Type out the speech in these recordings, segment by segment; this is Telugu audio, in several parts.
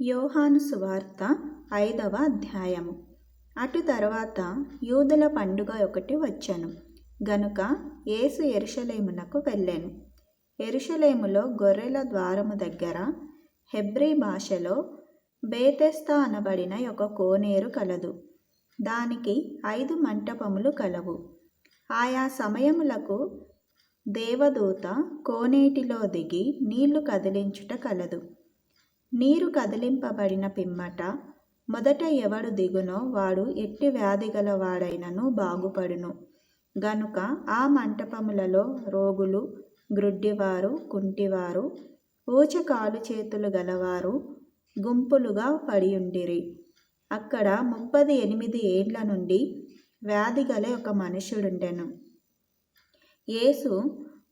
యోహాను సువార్త ఐదవ అధ్యాయము. అటు తర్వాత యూదుల పండుగ ఒకటి వచ్చాను. గనుక యేసు ఎరుషలేమునకు వెళ్ళాను. ఎరుషలేములో గొర్రెల ద్వారము దగ్గర హెబ్రీ భాషలో బేతెస్తా అనబడిన ఒక కోనేరు కలదు. దానికి ఐదు మంటపములు కలవు. ఆయా సమయములకు దేవదూత కోనేటిలో దిగి నీళ్ళు కదిలించుట కలదు. నీరు కదిలింపబడిన పిమ్మట మొదట ఎవడు దిగునో వాడు ఎట్టి వ్యాధి గలవాడైనను బాగుపడును. గనుక ఆ మంటపములలో రోగులు గ్రుడ్డివారు కుంటివారు ఊచ కాలు చేతులు గలవారు గుంపులుగా పడియుండిరి. అక్కడ ముప్పది ఎనిమిది ఏండ్ల నుండి వ్యాధి గల ఒక మనుషుడుండెను. యేసు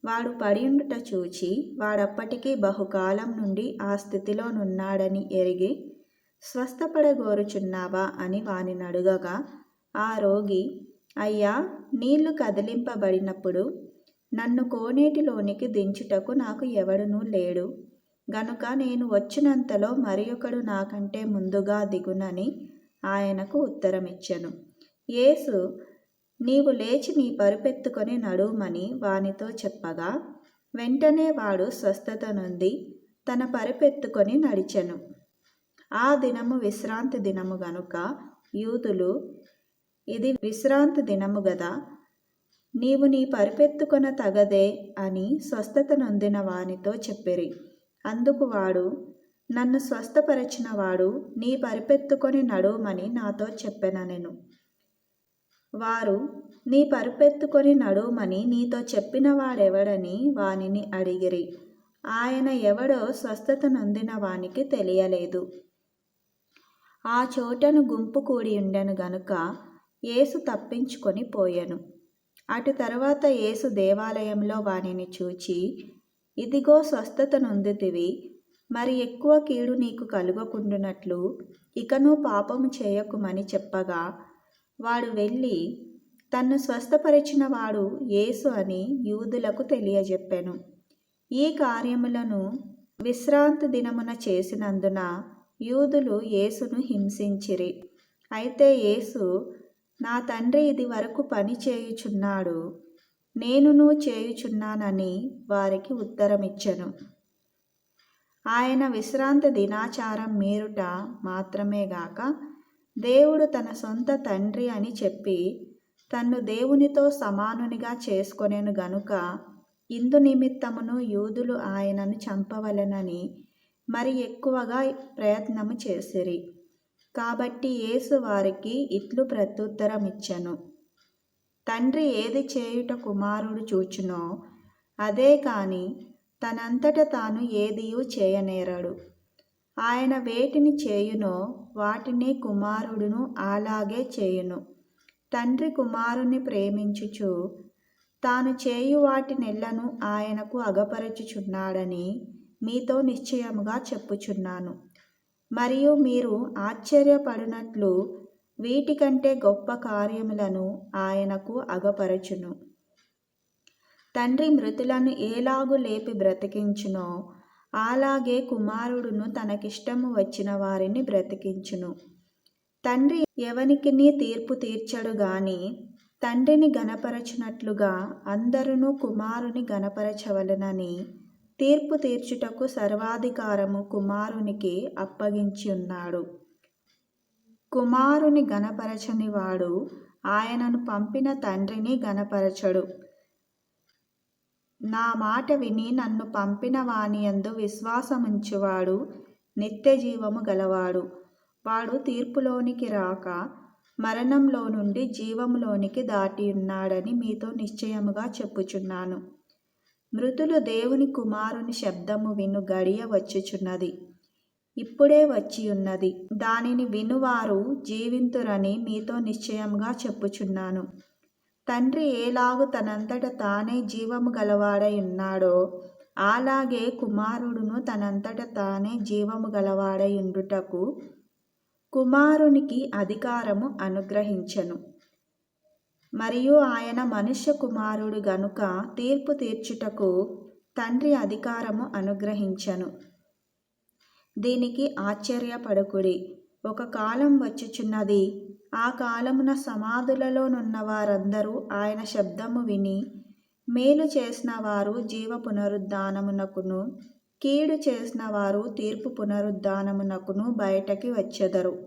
వాడు పడియుండుట చూచి వాడప్పటికీ బహుకాలం నుండి ఆ స్థితిలోనున్నాడని ఎరిగి స్వస్థపడగోరుచున్నావా? అని వానిని అడుగగా ఆ రోగి అయ్యా నీళ్ళు కదిలింపబడినప్పుడు నన్ను కోనేటిలోనికి దించుటకు నాకు ఎవడునూ లేడు. గనుక నేను వచ్చినంతలో మరి ఒకడు నాకంటే ముందుగా దిగునని ఆయనకు ఉత్తరమిచ్చెను. యేసు నీవు లేచి నీ పరుపెత్తుకొని నడుమని వానితో చెప్పగా వెంటనే వాడు స్వస్థత నుండి తన పరుపెత్తుకొని నడిచెను. ఆ దినము విశ్రాంతి దినము గనుక యూదులు ఇది విశ్రాంతి దినము గదా నీవు నీ పరిపెత్తుకొన తగదే అని స్వస్థత నొందిన వానితో చెప్పిరి. అందుకు వాడు నన్ను స్వస్థపరచిన వాడు నీ పరిపెత్తుకొని నడుమని నాతో చెప్పెననెను. వారు నీ పరుపెత్తుకొని నడుమని నీతో చెప్పిన వాడెవడని వానిని అడిగిరి. ఆయన ఎవడో స్వస్థత నొందిన వానికి తెలియలేదు. ఆ చోటను గుంపు కూడి ఉండెను గనుక యేసు తప్పించుకొని పోయెను. అటు తర్వాత యేసు దేవాలయంలో వానిని చూచి ఇదిగో స్వస్థత నొందితివి. మరి ఎక్కువ కీడు నీకు కలుగకుండునట్లు ఇకను పాపము చేయకుమని చెప్పగా వాడు వెళ్ళి తన్ను స్వస్థపరిచిన వాడు యేసు అని యూదులకు తెలియజెప్పాను. ఈ కార్యములను విశ్రాంతి దినమున చేసినందున యూదులు యేసును హింసించిరి. అయితే యేసు నా తండ్రి ఇది వరకు పని చేయుచున్నాడు నేనును చేయుచున్నానని వారికి ఉత్తరమిచ్చను. ఆయన విశ్రాంతి దినాచారం మీరుట మాత్రమే గాక దేవుడు తన సొంత తండ్రి అని చెప్పి తన్ను దేవునితో సమానునిగా చేసుకొనేను గనుక ఇందు నిమిత్తమును యూదులు ఆయనను చంపవలెనని మరి ఎక్కువగా ప్రయత్నము చేసిరి. కాబట్టి యేసు వారికి ఇట్లు ప్రత్యుత్తరం ఇచ్చెను తండ్రి ఏది చేయుట కుమారుడు చూచునో అదే కాని తనంతట తాను ఏదియూ చేయనేరడు. ఆయన వేటిని చేయునో వాటిని కుమారుడును అలాగే చేయును. తండ్రి కుమారుని ప్రేమించుచు తాను చేయు వాటి నెలను ఆయనకు అగపరచుచున్నాడని మీతో నిశ్చయముగా చెప్పుచున్నాను. మరియు మీరు ఆశ్చర్యపడినట్లు వీటికంటే గొప్ప కార్యములను ఆయనకు అగపరచును. తండ్రి మృతులను ఏలాగు లేపి బ్రతికించునో అలాగే కుమారుడును తనకిష్టము వచ్చిన వారిని బ్రతికించును. తండ్రి ఎవనికిని తీర్పు తీర్చడు గాని తండ్రిని గనపరచినట్లుగా అందరును కుమారుని గనపరచవలనని తీర్పు తీర్చుటకు సర్వాధికారము కుమారునికి అప్పగించి ఉన్నాడు కుమారుని గనపరచని వాడు ఆయనను పంపిన తండ్రిని గనపరచడు నా మాట విని నన్ను పంపిన వానియందు విశ్వాసముంచువాడు నిత్య జీవము గలవాడు. వాడు తీర్పులోనికి రాక మరణంలో నుండి జీవములోనికి దాటి ఉన్నాడని మీతో నిశ్చయముగా చెప్పుచున్నాను. మృతులు దేవుని కుమారుని శబ్దము విను గడియ వచ్చుచున్నది. ఇప్పుడే వచ్చి ఉన్నది దానిని వినువారు జీవింతురని మీతో నిశ్చయంగా చెప్పుచున్నాను. తండ్రి ఏలాగు తనంతట తానే జీవము గలవాడై ఉన్నాడో అలాగే కుమారుడును తనంతట తానే జీవము గలవాడై ఉండుటకు కుమారునికి అధికారము అనుగ్రహించను. మరియు ఆయన మనుష్య కుమారుడు గనుక తీర్పు తీర్చుటకు తండ్రి అధికారము అనుగ్రహించను. దీనికి ఆశ్చర్యపడకుడి. ఒక కాలం వచ్చుచున్నది. ఆ కాలమున సమాధులలోనున్న వారందరూ ఆయన శబ్దము విని మేలు చేసిన వారు జీవ పునరుద్ధానమునకును కీడు చేసిన వారు తీర్పు పునరుద్ధానమునకును బయటకి వచ్చెదరు.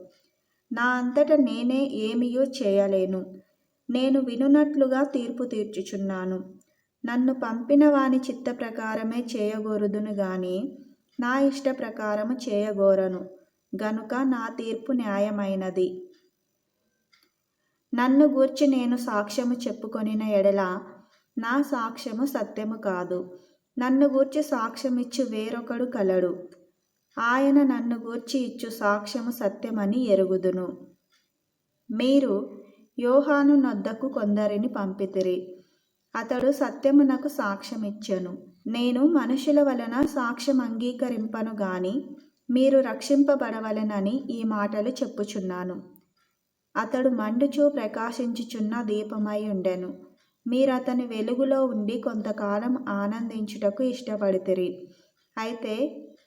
నా అంతట నేనే ఏమియూ చేయలేను. నేను వినునట్లుగా తీర్పు తీర్చుచున్నాను. నన్ను పంపిన వాని చిత్త ప్రకారమే చేయగోరుదును గాని నా ఇష్ట ప్రకారము చేయగోరను. గనుక నా తీర్పు న్యాయమైనది. నన్ను గూర్చి నేను సాక్ష్యము చెప్పుకొనిన ఎడల నా సాక్ష్యము సత్యము కాదు. నన్ను గూర్చి సాక్ష్యమిచ్చు వేరొకడు కలడు. ఆయన నన్ను గూర్చి ఇచ్చు సాక్ష్యము సత్యమని ఎరుగుదును. మీరు యోహాను నొద్దకు కొందరిని పంపితిరి. అతడు సత్యమునకు సాక్ష్యమిచ్చెను. నేను మనుషుల వలన సాక్ష్యం అంగీకరింపను గాని మీరు రక్షింపబడవలెనని ఈ మాటలు చెప్పుచున్నాను. అతడు మండుచూ ప్రకాశించుచున్న దీపమై ఉండెను. మీరు అతని వెలుగులో ఉండి కొంతకాలం ఆనందించుటకు ఇష్టపడితిరి. అయితే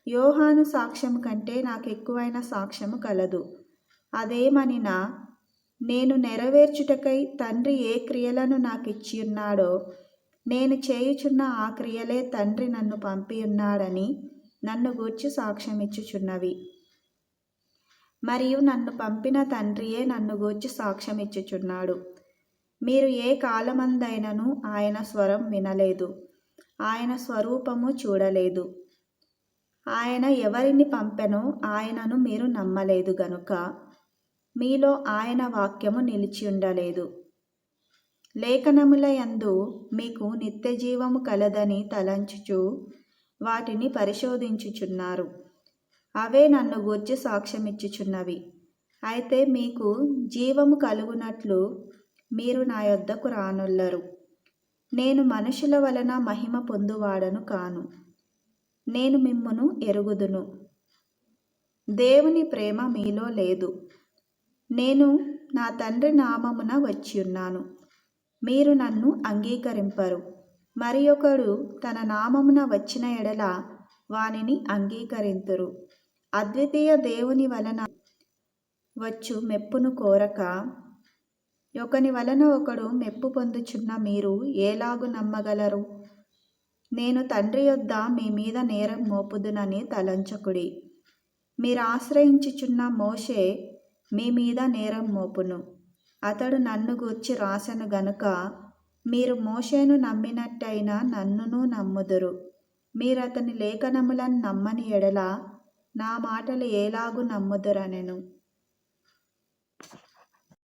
యోహాను సాక్ష్యం కంటే నాకు ఎక్కువైన సాక్ష్యము కలదు. అదేమనినా నేను నెరవేర్చుటకై తండ్రి ఏ క్రియలను నాకు ఇచ్చి ఉన్నాడో నేను చేయుచున్న ఆ క్రియలే తండ్రి నన్ను పంపి ఉన్నాడని నన్ను గూర్చి సాక్ష్యమిచ్చుచున్నవి. మరియు నన్ను పంపిన తండ్రియే నన్ను గూర్చి సాక్ష్యమిచ్చుచున్నాడు. మీరు ఏ కాలమందైనను ఆయన స్వరం వినలేదు. ఆయన స్వరూపము చూడలేదు. ఆయన ఎవరిని పంపెనో ఆయనను మీరు నమ్మలేదు గనుక మీలో ఆయన వాక్యము నిలిచి ఉండలేదు లేఖనముల యందు మీకు నిత్య జీవము కలదని తలంచుచు వాటిని పరిశోధించుచున్నారు. అవే నన్ను గూర్చి సాక్ష్యమిచ్చుచున్నవి. అయితే మీకు జీవము కలుగునట్లు మీరు నా యొద్దకు రానుల్లరు. నేను మనుషుల వలన మహిమ పొందువాడను కాను. నేను మిమ్మును ఎరుగుదును. దేవుని ప్రేమ మీలో లేదు. నేను నా తండ్రి నామమున వచ్చి ఉన్నాను మీరు నన్ను అంగీకరింపరు. మరి ఒకడు తన నామమున వచ్చిన ఎడల వానిని అంగీకరింతురు. అద్వితీయ దేవుని వలన వచ్చు మెప్పును కోరక ఒకని వలన ఒకడు మెప్పు పొందుచున్న మీరు ఏలాగు నమ్మగలరు? నేను తండ్రి యొద్ద మీ మీద నేరం మోపుదునని తలంచకుడి. మీరు ఆశ్రయించుచున్న మోషే మీ మీద నేరం మోపును. అతడు నన్ను గూర్చి రాసెను గనుక మీరు మోషేను నమ్మినట్టయినా నన్నును నమ్ముదురు. మీరు అతని లేఖనములను నమ్మని ఎడల నా మాటలు ఏలాగు నమ్ముదురనెను.